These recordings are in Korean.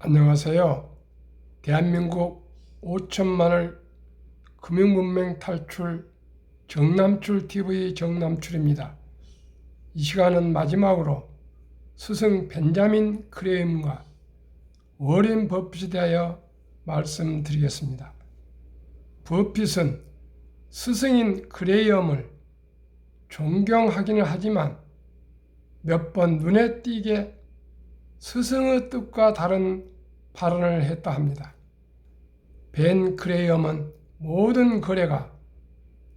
안녕하세요. 대한민국 5천만을 금융문맹 탈출 정남출 TV 정남출입니다. 이 시간은 마지막으로 스승 벤자민 크레임과 워렌 버핏에 대하여 말씀드리겠습니다. 버핏은 스승인 그레이엄을 존경하기는 하지만 몇 번 눈에 띄게 스승의 뜻과 다른 발언을 했다 합니다. 벤 크레이엄은 모든 거래가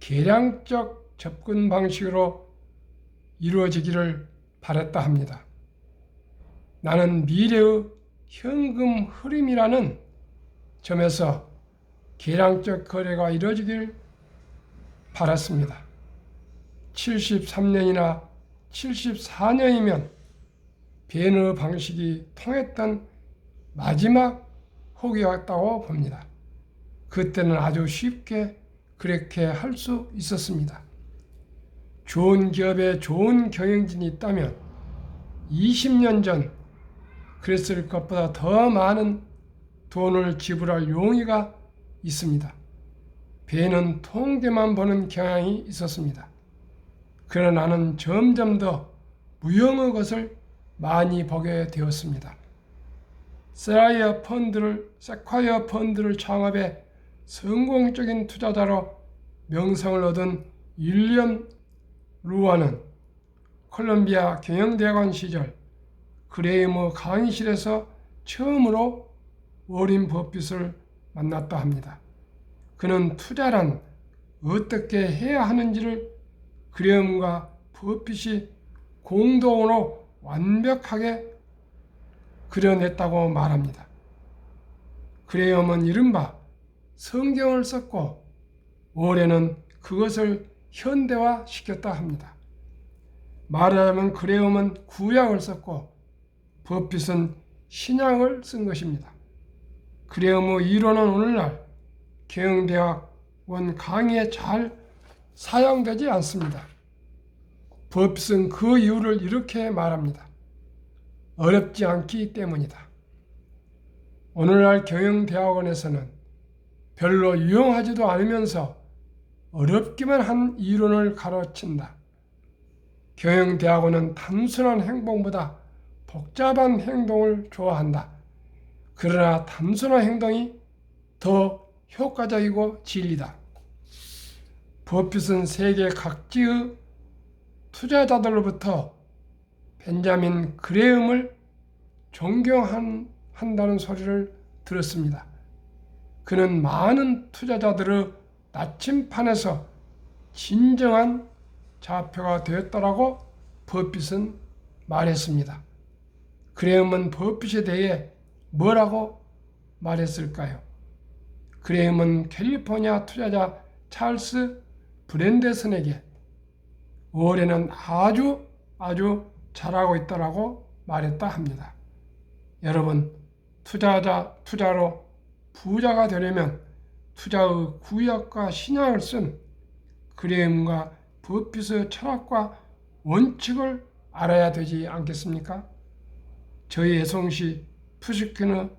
계량적 접근 방식으로 이루어지기를 바랬다 합니다. 나는 미래의 현금 흐름이라는 점에서 계량적 거래가 이루어지길 바랐습니다. 73년이나 74년이면 벤의 방식이 통했던 마지막 호기였다고 봅니다. 그때는 아주 쉽게 그렇게 할 수 있었습니다. 좋은 기업에 좋은 경영진이 있다면 20년 전 그랬을 것보다 더 많은 돈을 지불할 용의가 있습니다. 배는 통계만 보는 경향이 있었습니다. 그러나 나는 점점 더 무형의 것을 많이 보게 되었습니다. 세라이어 펀드를 세콰이어 펀드를 창업해 성공적인 투자자로 명성을 얻은 윌리엄 루아는 콜롬비아 경영대학원 시절 그레이머 강의실에서 처음으로 워린 버핏을 만났다 합니다. 그는 투자란 어떻게 해야 하는지를 그레이엄과 버핏이 공동으로 완벽하게 그려냈다고 말합니다. 그레이엄은 이른바 성경을 썼고 올해는 그것을 현대화 시켰다 합니다. 말하자면 그레이엄은 구약을 썼고 버핏은 신약을 쓴 것입니다. 그레이엄의 이론은 오늘날 경영대학원 강의에 잘 사용되지 않습니다. 버핏은 그 이유를 이렇게 말합니다. 어렵지 않기 때문이다. 오늘날 경영대학원에서는 별로 유용하지도 않으면서 어렵기만 한 이론을 가르친다. 경영대학원은 단순한 행동보다 복잡한 행동을 좋아한다. 그러나 단순한 행동이 더 효과적이고 진리다. 버핏은 세계 각지의 투자자들로부터 벤자민 그레음을 존경한다는 소리를 들었습니다. 그는 많은 투자자들의 나침판에서 진정한 좌표가 되었다라고 버핏은 말했습니다. 그레음은 버핏에 대해 뭐라고 말했을까요? 그레음은 캘리포니아 투자자 찰스 브랜데슨에게 올해는 아주 아주 잘하고 있다라고 말했다 합니다. 여러분 투자자 투자로 부자가 되려면 투자의 구약과 신약을 쓴 그레임과 버핏의 철학과 원칙을 알아야 되지 않겠습니까? 저희 애송시 푸시킨의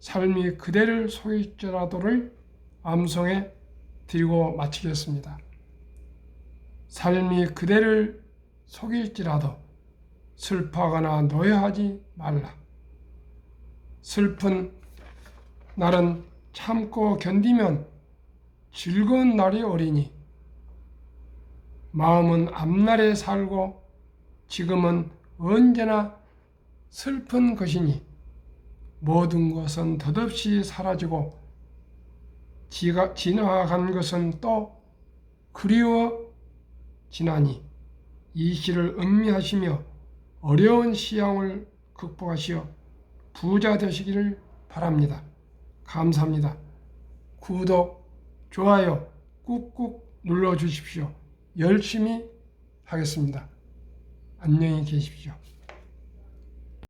삶이 그대를 속일지라도를 암송해 드리고 마치겠습니다. 삶이 그대를 속일지라도 슬퍼하거나 노여하지 말라. 슬픈 날은 참고 견디면 즐거운 날이 오리니 마음은 앞날에 살고 지금은 언제나 슬픈 것이니 모든 것은 덧없이 사라지고 지가, 지나간 것은 또 그리워 지나니 이 시를 음미하시며 어려운 시향을 극복하시어 부자 되시기를 바랍니다. 감사합니다. 구독, 좋아요 꾹꾹 눌러 주십시오. 열심히 하겠습니다. 안녕히 계십시오.